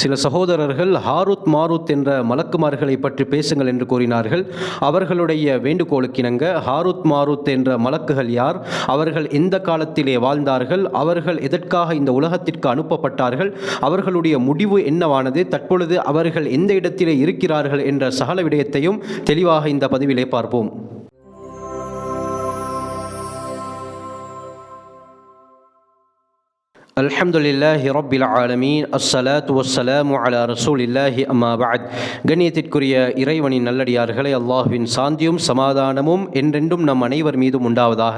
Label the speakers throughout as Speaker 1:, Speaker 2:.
Speaker 1: சில சகோதரர்கள் ஹாருத் மாருத் என்ற மலக்குமார்களை பற்றி பேசுங்கள் என்று கூறினார்கள். அவர்களுடைய வேண்டுகோளுக்கிணங்க ஹாருத் மாருத் என்ற மலக்குகள் யார்? அவர்கள் எந்த காலத்திலே வாழ்ந்தார்கள்? அவர்கள் எதற்காக இந்த உலகத்திற்கு அனுப்பப்பட்டார்கள்? அவர்களுடைய முடிவு என்னவானது? தற்பொழுது அவர்கள் எந்த இடத்திலே இருக்கிறார்கள்? என்ற சகல விடயத்தையும் தெளிவாக இந்த பதிவிலே பார்ப்போம். الحمد لله رب العالمين الصلاة والسلام على رسول الله أما بعد கண்ணியத்திற்குரிய இறைவனின் நல்லடியார்களே அல்லாஹ்வின் சாந்தியும் சமாதானமும் என்றென்றும் நம் அனைவர் மீதும் உண்டாவதாக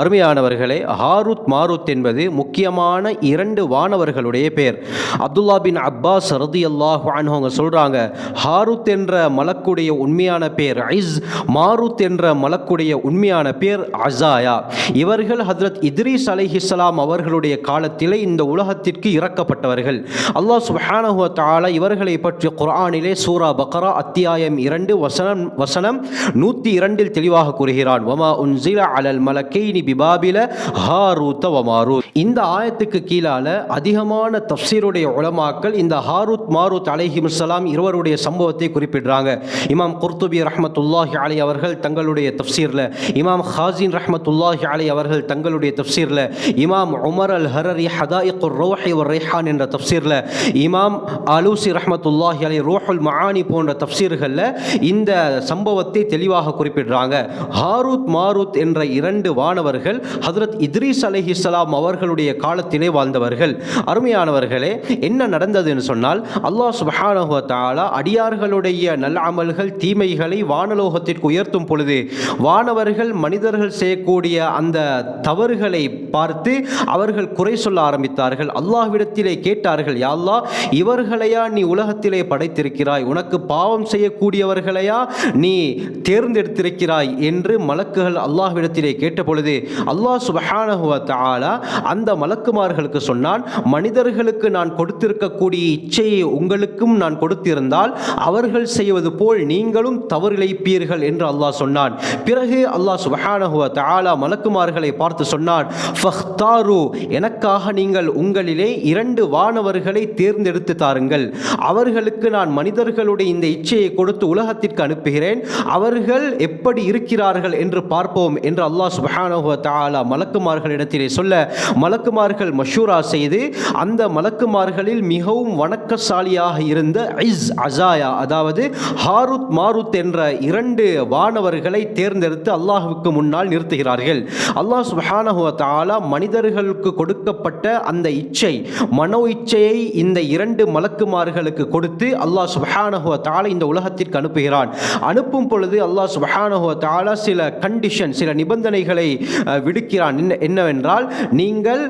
Speaker 1: அருமையானவர்களே ஹாருத் மாருத் என்பது முக்கியமான இரண்டு வானவர்களுடைய பேர் அப்துல்லா பின் அப்பாஸ் ரதி அல்லாஹ் அவங்க சொல்கிறாங்க ஹாருத் என்ற மலக்குடைய உண்மையான பேர் ஐஸ் மாருத் என்ற மலக்குடைய உண்மையான பேர் அசாயா இவர்கள் ஹஜ்ரத் இத்ரீஸ் அலைஹிஸ்ஸலாம் அவர்களுடைய காலத்திலே இந்த உலகத்திற்கு இறக்கப்பட்டவர்கள். அல்லாஹ் சுஹானஹுவ தாலா இவர்களை பற்றி குரானிலே சூரா பக்ரா அத்தியாயம் இரண்டு வசனம் வசனம் நூற்றி இரண்டில் தெளிவாக கூறுகிறான். வமா உன்சில அலல் மலக்கைனி பிபாபில ஹாரூத்த வமாரூத் இந்த ஆயத்துக்கு கீழால அதிகமான தப்சீருடைய உலமாக்கள் இந்த ஹாரூத் மாரூத் அலைஹிமுஸ்ஸலாம் இருவருடைய சம்பவத்தை குறிப்பிடுறாங்க. இமாம் குர்துபி ரஹமத்துல்லாஹி அலி அவர்கள் தங்களுடைய தப்சீரில் இமாம் ஹாசின் ரஹமத்துல்லாஹி அலி அவர்கள் தங்களுடைய தப்சீரில் இமாம் உமர் அல் ஹரரி ஹதாயிக்குர் ரோஹி ஒரு ரேஹான் என்ற தப்சீரில் இமாம் அலூசி ரஹமத்துல்லாஹி அலி ரோஹுல் மஹானி போன்ற தப்சீர்களில் இந்த சம்பவத்தை தெளிவாக குறிப்பிடுறாங்க. ஹாரூத் மாரூத் என்ற இரண்டு வானவர்கள் ஹதரத் இத்ரீஸ் அலைஹிஸ்ஸலாம் அவர்களுடைய காலத்திலே வாழ்ந்தவர்கள். அருமையானவர்களே என்ன நடந்ததுன்னு சொன்னால் அல்லாஹ் சுப்ஹானஹு வ அடியார்களுடைய நல்ல அமல்கள் தீமைகளை வானலோகத்திற்கு உயர்த்தும் பொழுது வானவர்கள் மனிதர்கள் செய்யக்கூடிய அந்த தவறுகளை பார்த்து அவர்கள் குறை சொல்ல ஆரம்பித்தார்கள். அல்லாஹ்விடத்திலே கேட்டார்கள் யாழ்லா இவர்களையா நீ உலகத்திலே படைத்திருக்கிறாய்? உனக்கு பாவம் செய்யக்கூடியவர்களையா நீ தேர்ந்தெடுத்திருக்கிறாய்? என்று மலக்குகள் அல்லாஹ்விடத்திலே கேட்ட பொழுது அல்லாஹ் சுபஹானஹு வ அந்த மலக்குமார்களுக்கு சொன்னான் மனிதர்களுக்கு நான் கொடுத்திருக்கக்கூடிய இச்சையை உங்களுக்கும் நான் கொடுத்திருந்தால் அவர்கள் செய்வது போல் நீங்களும் தவறிழைப்பீர்கள் என்று அல்லாஹ் சொன்னான். பிறகு அல்லாஹ் சுபஹானஹு வ மலக்குமார்களை பார்த்து சொன்னான் ஃபஹ்தாரு எனக்காக நீங்கள் உங்களிலே இரண்டு வானவர்களை தேர்ந்தெடுத்து தாருங்கள். அவர்களுக்கு நான் மனிதர்களுடைய இந்த இச்சையை கொடுத்து உலகத்திற்கு அனுப்புகிறேன். அவர்கள் எப்படி இருக்கிறார்கள் என்று பார்ப்போம் என்று அல்லாஹ் சுபஹானஹு தாலா மலக்குமார்கள் மலக்குமார்களிடத்திலே சொல்ல மலக்குமார்கள் மஷூரா செய்து அந்த மலக்குமார்களில் மிகவும் வணக்கசாலியாக இருந்த ஐஸ் அசாயா அதாவது ஹாருத் மாருத் என்ற இரண்டு வானவர்களை தேர்ந்தெடுத்து அல்லாஹுக்கு முன்னால் நிறுத்துகிறார்கள். அல்லாஹ் சுபஹானஹு தாலா மனிதர்களுக்கு கொடுக்கப்பட்ட அந்த இச்சை மனோ இச்சையை இந்த இரண்டு மலக்குமார்களுக்கு கொடுத்து அல்லாஹ் சுபஹானஹுவ வ இந்த உலகத்திற்கு அனுப்புகிறான். அனுப்பும் பொழுது அல்லாஹ் சுபஹானஹுவ தாலா சில கண்டிஷன் சில நிபந்தனைகளை விடுக்கிறான். என்னவென்றால் நீங்கள்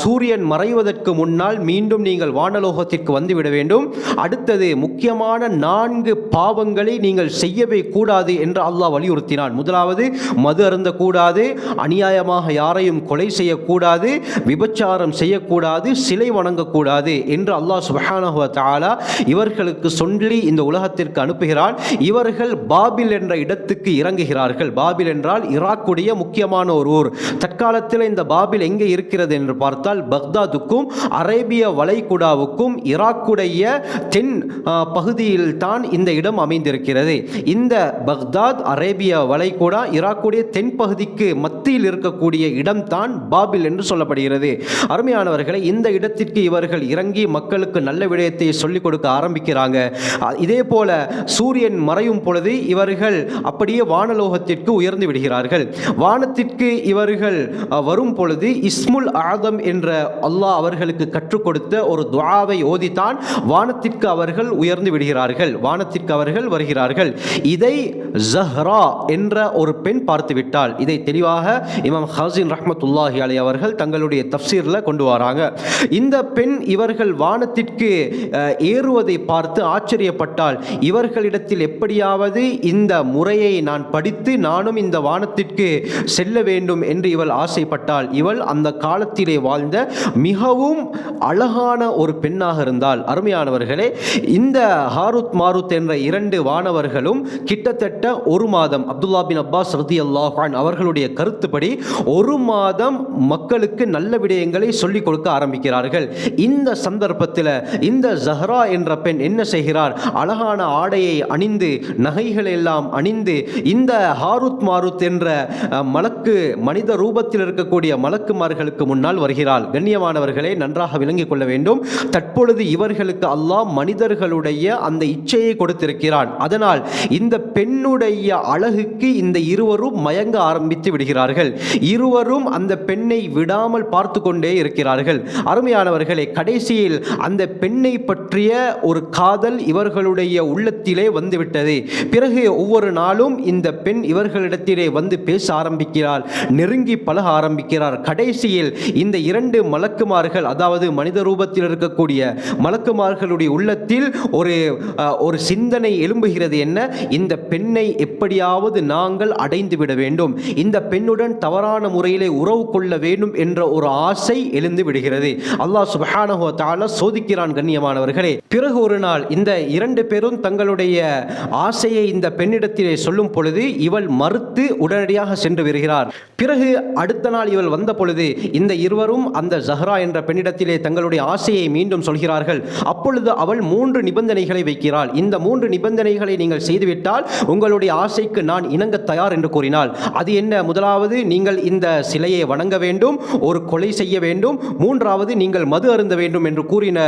Speaker 1: சூரியன் மறைவதற்கு முன்னால் மீண்டும் நீங்கள் வானலோகத்திற்கு வந்துவிட வேண்டும். அடுத்தது முக்கியமான நான்கு பாவங்களை நீங்கள் செய்யவே கூடாது என்று அல்லாஹ் வலியுறுத்தினான். முதலாவது மது அருந்தக்கூடாது அநியாயமாக யாரையும் கொலை செய்யக்கூடாது விபச்சாரம் செய்யக்கூடாது சிலை வணங்கக்கூடாது என்று அல்லாஹ் சுபஹானஹு தாலா இவர்களுக்கு சொல்லி இந்த உலகத்திற்கு அனுப்புகிறான். இவர்கள் பாபில் என்ற இடத்துக்கு இறங்குகிறார்கள். பாபில் என்றால் ஈராக்குடைய முக்கியமான ஒரு ஊர். தற்காலத்தில் இந்த பாபில் எங்கே இருக்கிறது என்று பார்த்தால் பக்தாதுக்கும் அரேபிய வளைகுடாவுக்கும் ஈராக்குடைய தென் பகுதியில் தான் இந்த இடம் அமைந்திருக்கிறது. இந்த பக்தாத் அரேபிய வளைகுடா ஈராக்குடைய தென் பகுதிக்கு மத்தியில் இருக்கக்கூடிய இடம்தான் பாபில் என்று சொல்லப்படுகிறது. அருமையானவர்களை இந்த இடத்திற்கு இவர்கள் இறங்கி மக்களுக்கு நல்ல விடயத்தை சொல்லிக் கொடுக்க ஆரம்பிக்கிறாங்க. இதே போல சூரியன் மறையும் பொழுது இவர்கள் அப்படியே வானலோகத்திற்கு உயர்ந்து விடுகிறார்கள். வானத்திற்கு இவர்கள் வரும் பொழுது இஸ்முல் ஆதம் என்ற அல்லாஹ் அவர்களுக்கு கற்றுக் கொடுத்த ஒரு துவாவை ஓதித்தான் வானத்திற்கு அவர்கள் உயர்ந்து விடுகிறார்கள். வானத்திற்கு அவர்கள் வருகிறார்கள். இதை ஜஹ்ரா என்ற ஒரு பெண் பார்த்து விட்டால் இதை தெளிவாக இமாம் ஹாசின் ரஹமத்துல்லாஹி அலி அவர்கள் தங்களுடைய தஃப்சீரில் கொண்டு வராங்க. இந்த பெண் இவர்கள் வானத்திற்கு ஏறுவதை பார்த்து ஆச்சரியப்பட்டால் இவர்களிடத்தில் எப்படியாவது இந்த முறையை நான் படித்து நானும் இந்த வானத்திற்கு செல்ல வேண்டும் என்று இவள் ஆசைப்பட்டால் இவள் அந்த காலத்திலே வாழ்ந்த மிகவும் அழகான ஒரு பெண்ணாக இருந்தால் அருமையானவர்களே இந்த ஹாருத் மாருத் என்ற இரண்டு வானவர்களும் கிட்டத்தட்ட ஒரு மாதம் அப்துல்லா பின் அப்பாஸ் ரதி அல்லாஹான் அவர்களுடைய கருத்துப்படி ஒரு மாதம் மக்களுக்கு நல்ல விடயங்களை சொல்லிக் கொடுக்க ஆரம்பிக்கிறார்கள். இந்த சந்தர்ப்பத்தில் இந்த ஜஹ்ரா என்ற பெண் என்ன செய்கிறார் அழகான ஆடையை அணிந்து நகைகள் எல்லாம் அணிந்து இந்த ஹாருத் மாருத் என்ற மலக்கு மனித ரூபத்தில் இருக்கக்கூடிய மலக்குமார்களுக்கு முன்னால் வருகிறாள். கண்ணியமானவர்களே நன்றாக விளங்கிக் கொள்ள வேண்டும். தற்பொழுது இவர்களுக்கு அல்லாஹ் மனிதர்களுடைய அந்த இச்சையை கொடுத்திருக்கிறான். அதனால் இந்த பெண்ணுடைய அழகுக்கு இந்த இருவரும் மயங்க ஆரம்பித்து விடுகிறார்கள். இருவரும் அந்த பெண்ணை விடாமல் பார்த்து கொண்டே இருக்கிறார்கள். அருமையானவர்களே கடைசியில் அந்த பெண்ணை பற்றிய ஒரு காதல் இவர்களுடைய உள்ளத்திலே வந்துவிட்டது. பிறகு ஒவ்வொரு நாளும் இந்த பெண் இவர்களிடத்திலே வந்து பேச ஆரம்பிக்கிறார் நெருங்கி பழக ஆரம்பிக்கிறார். கடைசியில் இந்த இரண்டு மலக்குமார்கள் அதாவது மனித ரூபத்தில் இருக்கக்கூடிய மலக்குமார்களுடைய உள்ளத்தில் ஒரு ஒரு சிந்தனை எழும்புகிறது என்ன? இந்த பெண்ணை எப்படியாவது நாங்கள் அடைந்து விட வேண்டும். இந்த பெண்ணுடன் தவறான முறையிலே உறவு கொள்ள வேண்டும் என்ற ஒரு ஆசை எழுந்து விடுகிறது. அல்லாஹ் சுபஹானஹோ வ சோதிக்கிறான் கண்ணியமானவர்களே. பிறகு ஒரு நாள் இந்த இரண்டு பேரும் தங்களுடைய ஆசையை இந்த பெண்ணிடத்திலே சொல்லும் பொழுது இவள் மறுத்து உடனடியாக சென்று வருகிறார் பிறகு அடுத்த நாள் இவள் வந்த பொழுது இந்த இருவரும் அந்த ஜஹ்ரா என்ற பெண்ணிடத்திலே தங்களுடைய ஆசையை மீண்டும் சொல்கிறார்கள். அப்பொழுது அவள் மூன்று நிபந்தனைகளை வைக்கிறாள். இந்த மூன்று நிபந்தனைகளை நீங்கள் செய்துவிட்டால் உங்களுடைய ஆசைக்கு நான் இணங்க தயார் என்று கூறினாள். அது என்ன? முதலாவது நீங்கள் இந்த சிலையை வணங்க வேண்டும். ஒரு கொலை செய்ய வேண்டும். மூன்றாவது நீங்கள் மது அருந்த வேண்டும் என்று கூறின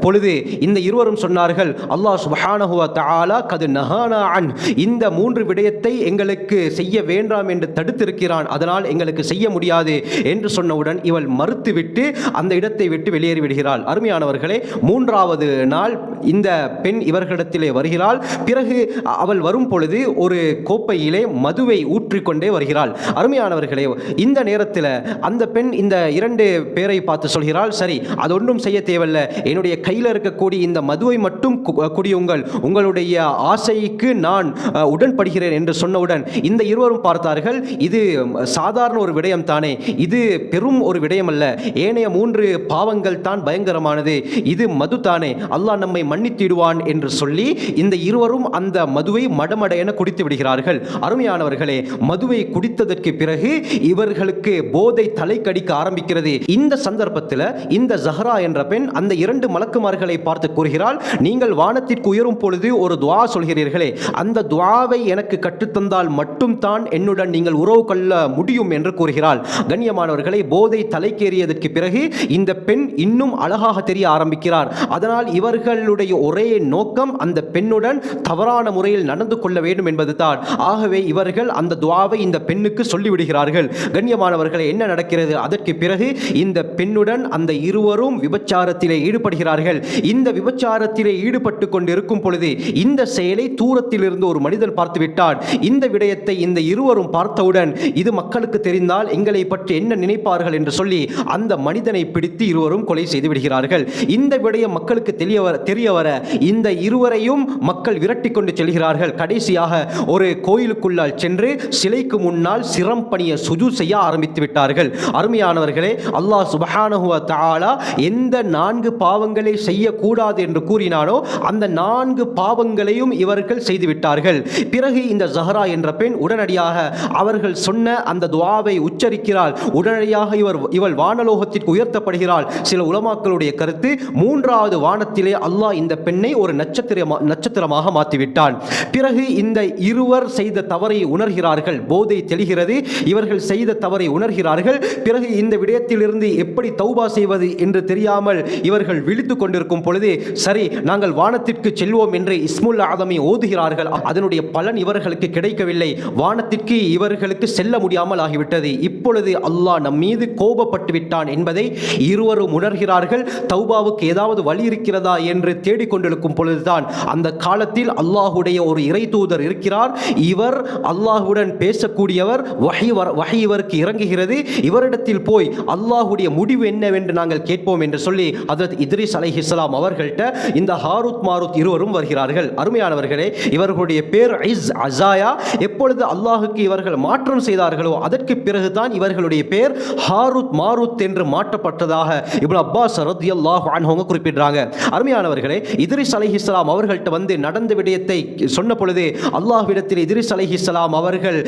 Speaker 1: பொழுது இந்த இருவரும் சொன்னார்கள் அல்லாஹ் சுப்ஹானஹு தாலா கது நஹானா அன். இந்த மூன்று விடயத்தை எங்களுக்கு செய்ய வேண்டாம் என்று தடுத்திருக்கிறான். அதனால் எங்களுக்கு செய்ய முடியாது என்று சொன்னவுடன் இவள் மறுத்துவிட்டு அந்த இடத்தை விட்டு வெளியேறி விடுகிறாள் அருமையானவர்களே மூன்றாவது நாள் இந்த பெண் இவர்களிடத்திலே வருகிறாள். பிறகு அவள் வரும் பொழுது ஒரு கோப்பையிலே மதுவை ஊற்றிக்கொண்டே வருகிறாள். அருமையானவர்களே இந்த நேரத்தில் அந்த பெண் இந்த இரண்டு பேர் பேரை பார்த்து சொல்கிறாள் சரி அது ஒன்றும் செய்ய தேவையில்ல. என்னுடைய கையில் இருக்கக்கூடிய இந்த மதுவை மட்டும் கு- குடியுங்கள் உங்களுடைய ஆசைக்கு நான் உடன்படுகிறேன் என்று சொன்னவுடன் இந்த இருவரும் பார்த்தார்கள். இது சாதாரண ஒரு விடயம் தானே. இது பெரும் ஒரு விடயம் அல்ல ஏனைய மூன்று பாவங்கள் தான் பயங்கரமானது. இது மது தானே. அல்லாஹ் நம்மை மன்னித்திடுவான் என்று சொல்லி இந்த இருவரும் அந்த மதுவை மடமடையென குடித்து விடுகிறார்கள். அருமையானவர்களே மதுவை குடித்ததற்கு பிறகு இவர்களுக்கு போதை தலை கடிக்க ஆரம்பிக்கிறது. இந்த சந்தர்ப்பத்தில் இந்த ஜஹ்ரா என்ற பெண் அந்த இரண்டு மலக்குமார்களை பார்த்து கூறுகிறாள் நீங்கள் வானத்திற்கு உயரும் பொழுது ஒரு துவா சொல்கிறீர்களே. அந்த துவாவை எனக்கு கற்றுத்தந்தால் மட்டும் தான் என்னுடன் நீங்கள் உறவு கொள்ள முடியும் என்று கூறுகிறாள். கண்ணியமானவர்களை போதை தலைக்கேறியதற்கு பிறகு இந்த பெண் இன்னும் அழகாக தெரிய ஆரம்பிக்கிறார். அதனால் இவர்களுடைய ஒரே நோக்கம் அந்த பெண்ணுடன் தவறான முறையில் நடந்து கொள்ள வேண்டும் என்பதுதான். ஆகவே இவர்கள் அந்த துவாவை இந்த பெண்ணுக்கு சொல்லிவிடுகிறார்கள். கண்ணியமானவர்களை என்ன நடக்கிறது? அதற்கு பிறகு இந்த பெண்ணுடன் அந்த இருவரும் விபச்சாரத்திலே ஈடுபடுகிறார்கள். இந்த விபச்சாரத்திலே ஈடுபட்டு கொண்டிருக்கும் பொழுது இந்த செயலை தூரத்தில் இருந்து ஒரு மனிதன் பார்த்துவிட்டான் இந்த விடயத்தை இந்த இருவரும் பார்த்தவுடன் இது மக்களுக்கு தெரிந்தால் எங்களை பற்றி என்ன நினைப்பார்கள் என்று சொல்லி அந்த மனிதனை பிடித்து இருவரும் கொலை செய்து விடுகிறார்கள். இந்த விடயம் மக்களுக்கு தெரிய வர தெரிய வர இந்த இருவரையும் மக்கள் விரட்டி கொண்டு செல்கிறார்கள். கடைசியாக ஒரு கோயிலுக்குள்ளால் சென்று சிலைக்கு முன்னால் சிரம் பணிய சுஜு செய்ய ஆரம்பித்து விட்டார்கள். அருமையானவர்களே அல்லாஹ் அல்லாஹ் வ தாலா எந்த நான்கு பாவங்களை செய்யக்கூடாது என்று கூறினானோ அந்த நான்கு பாவங்களையும் இவர்கள் செய்துவிட்டார்கள். பிறகு இந்த ஜஹரா என்ற பெண் உடனடியாக அவர்கள் சொன்ன அந்த துவாவை உச்சரிக்கிறாள். உடனடியாக இவர் இவள் வானலோகத்திற்கு உயர்த்தப்படுகிறாள். சில உலமாக்களுடைய கருத்து மூன்றாவது வானத்திலே அல்லாஹ் இந்த பெண்ணை ஒரு நட்சத்திரமா நட்சத்திரமாக மாற்றிவிட்டான். பிறகு இந்த இருவர் செய்த தவறை உணர்கிறார்கள். போதை தெளிகிறது. இவர்கள் செய்த தவறை உணர்கிறார்கள். பிறகு இந்த விடயத்திலிருந்து எப்படி தௌபா செய்வது என்று தெரியாமல் இவர்கள் விழித்து கொண்டிருக்கும் பொழுது சரி நாங்கள் வானத்திற்கு செல்வோம் என்று இஸ்முல் ஆதமை ஓதுகிறார்கள். அதனுடைய பலன் இவர்களுக்கு கிடைக்கவில்லை. வானத்திற்கு இவர்களுக்கு செல்ல முடியாமல் ஆகிவிட்டது. இப்பொழுது அல்லாஹ் நம் மீது கோபப்பட்டு விட்டான் என்பதை இருவரும் உணர்கிறார்கள். தௌபாவுக்கு ஏதாவது வழி இருக்கிறதா என்று தேடிக்கொண்டிருக்கும் பொழுதுதான் அந்த காலத்தில் அல்லாஹுடைய ஒரு இறை தூதர் இருக்கிறார். இவர் அல்லாஹுடன் பேசக்கூடியவர் வகை வர- இவருக்கு இறங்குகிறது. இவரிடத்தில் போய் அல்லாஹுடைய முடிவு என்னவென்று நாங்கள் கேட்போம் என்று சொல்லி அதரத் இத்ரிஸ் அலைஹிஸ்ஸலாம் அவர்கள்ட்ட இந்த ஹாரூத் மாருத் இருவரும் வருகிறார்கள். அருமையானவர்களே இவர்களுடைய பேர் ஐஸ் அசாயா. எப்பொழுது அல்லாஹுக்கு இவர்கள் மாற்றம் செய்தார்களோ அதற்கு பிறகுதான் இவர்களுடைய பேர் ஹாரூத் மாருத் என்று மாற்றப்பட்டதாக இப்னு அப்பாஸ் ரத்தியல்லாஹு அன்ஹுங்க குறிப்பிடுறாங்க. அருமையானவர்களே இதிரிஸ் அலை இஸ்லாம் அவர்கள்ட்ட வந்து நடந்த விடயத்தை சொன்ன பொழுது அல்லாஹ்விடத்தில் இதிரிஸ் அலை இஸ்லாம் அவர்கள்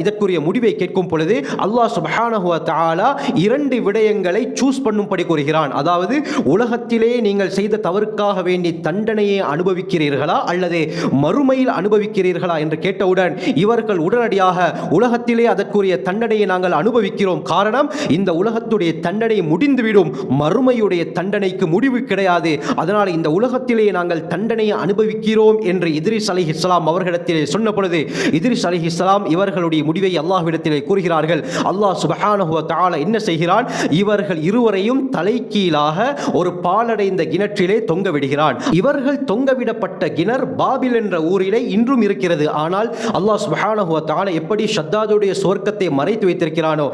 Speaker 1: இதற்குரிய முடிவை கேட்கும் பொழுது அல்லாஹ் சுபஹானஹுவ தாலா இரண்டு விடயங்கள் காரியங்களை சூஸ் பண்ணும்படி கூறுகிறான். அதாவது உலகத்திலே நீங்கள் செய்த தவறுக்காக வேண்டி தண்டனையை அனுபவிக்கிறீர்களா அல்லது மறுமையில் அனுபவிக்கிறீர்களா என்று கேட்டவுடன் இவர்கள் உடனடியாக உலகத்திலே அதற்குரிய தண்டனையை நாங்கள் அனுபவிக்கிறோம். காரணம் இந்த உலகத்துடைய தண்டனை முடிந்துவிடும். மறுமையுடைய தண்டனைக்கு முடிவு கிடையாது. அதனால் இந்த உலகத்திலே நாங்கள் தண்டனையை அனுபவிக்கிறோம் என்று இதிரிஸ் அலி இஸ்லாம் அவர்களிடத்திலே சொன்ன பொழுது இதிரிஸ் அலி இஸ்லாம் இவர்களுடைய முடிவை அல்லாஹ்விடத்திலே கூறுகிறார்கள். அல்லாஹ் சுபஹானுவ தஆலா என்ன செய்கிறான்? இவர்கள் இருவரையும் தலைக்கீழாக ஒரு பாலடைந்த கிணற்றிலே தொங்க விடுகிறான். இவர்கள் தொங்கவிடப்பட்ட கிணறு பாபில் என்ற ஊரிலே இன்றும் இருக்கிறது. ஆனால் அல்லாஹ் சுபஹானஹு எப்படி ஷத்தாதுடைய சுவர்க்கத்தை மறைத்து வைத்திருக்கிறானோ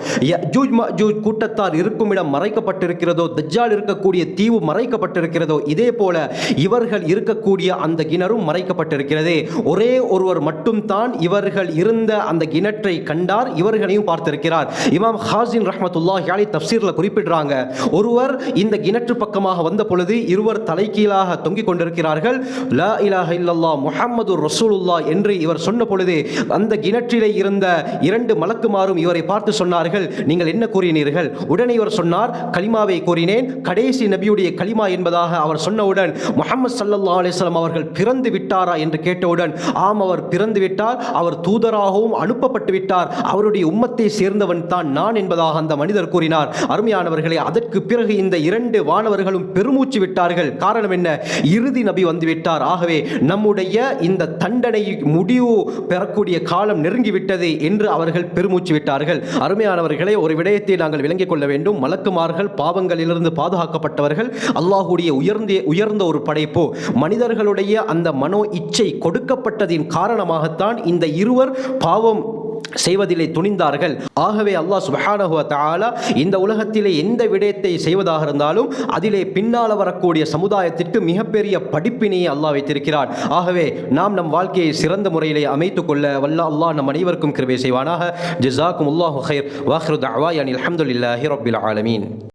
Speaker 1: கூட்டத்தார் இருக்கும் இடம் மறைக்கப்பட்டிருக்கிறதோ தஜ்ஜால் இருக்கக்கூடிய தீவு மறைக்கப்பட்டிருக்கிறதோ இதே போல இவர்கள் இருக்கக்கூடிய அந்த கிணறும் மறைக்கப்பட்டிருக்கிறது. ஒரே ஒருவர் மட்டும்தான் இவர்கள் இருந்த அந்த கிணற்றை கண்டார் இவர்களையும் பார்த்திருக்கிறார். இமாம் ஹாசின் ரஹ்மத்துல்லாஹி அலி தப்சீரில் குறிப்பிடுறாங்க. ஒருவர் இந்த கிணற்று பக்கமாக வந்த பொழுது இருவர் தலைகீழாக தொங்கிக் கொண்டிருக்கிறார்கள். லா இலாஹ இல்லல்லா முஹம்மது ரசூலுல்லா என்று இவர் சொன்ன பொழுது அந்த கிணற்றிலே இருந்த இரண்டு மலக்குமாரும் இவரை பார்த்து சொன்னார்கள் நீங்கள் என்ன கூறினீர்கள்? உடனே இவர் சொன்னார் கலிமாவை கூறினேன். கடைசி நபியுடைய கலிமா என்பதாக அவர் சொன்னவுடன் முஹம்மது சல்லல்லாஹு அலிஸ்லாம் அவர்கள் பிறந்து விட்டாரா என்று கேட்டவுடன் ஆம் அவர் பிறந்து விட்டார். அவர் தூதராகவும் அனுப்பப்பட்டு விட்டார். அவருடைய உம்மத்தை சேர்ந்தவன் தான் நான் என்பதாக அந்த மனிதர் கூறினார். அருமை அருமையானவர்களே அதற்கு பிறகு இந்த இரண்டு வானவர்களும் பெருமூச்சு விட்டார்கள். காரணம் என்ன? இறுதி நபி வந்துவிட்டார். ஆகவே நம்முடைய இந்த தண்டனை முடிவு பெறக்கூடிய காலம் நெருங்கிவிட்டது என்று அவர்கள் பெருமூச்சு விட்டார்கள். அருமையானவர்களே ஒரு விடயத்தை நாங்கள் விளங்கிக் கொள்ள வேண்டும். மலக்குமார்கள் பாவங்களிலிருந்து பாதுகாக்கப்பட்டவர்கள். அல்லாஹுடைய உயர்ந்த உயர்ந்த ஒரு படைப்பு. மனிதர்களுடைய அந்த மனோ இச்சை கொடுக்கப்பட்டதின் காரணமாகத்தான் இந்த இருவர் பாவம் செய்வதிலே துணிந்தார்கள். ஆகவே அல்லாஹ் சுபஹானஹுவ தாலா இந்த உலகத்திலே எந்த விடயத்தை செய்வதாக இருந்தாலும் அதிலே பின்னால் வரக்கூடிய சமுதாயத்திற்கு மிகப்பெரிய படிப்பினையை அல்லாஹ் வைத்திருக்கிறார் ஆகவே நாம் நம் வாழ்க்கையை சிறந்த முறையிலே அமைத்துக் கொள்ள வல்ல அல்லாஹ் நம் அனைவருக்கும் கிருபை செய்வானாக. ஜிசாக்கும் அல்லாஹு ஹைர் வாஹ்ரு தஅவாய் அனில் அஹமதுல்லாஹி ரபில் ஆலமீன்.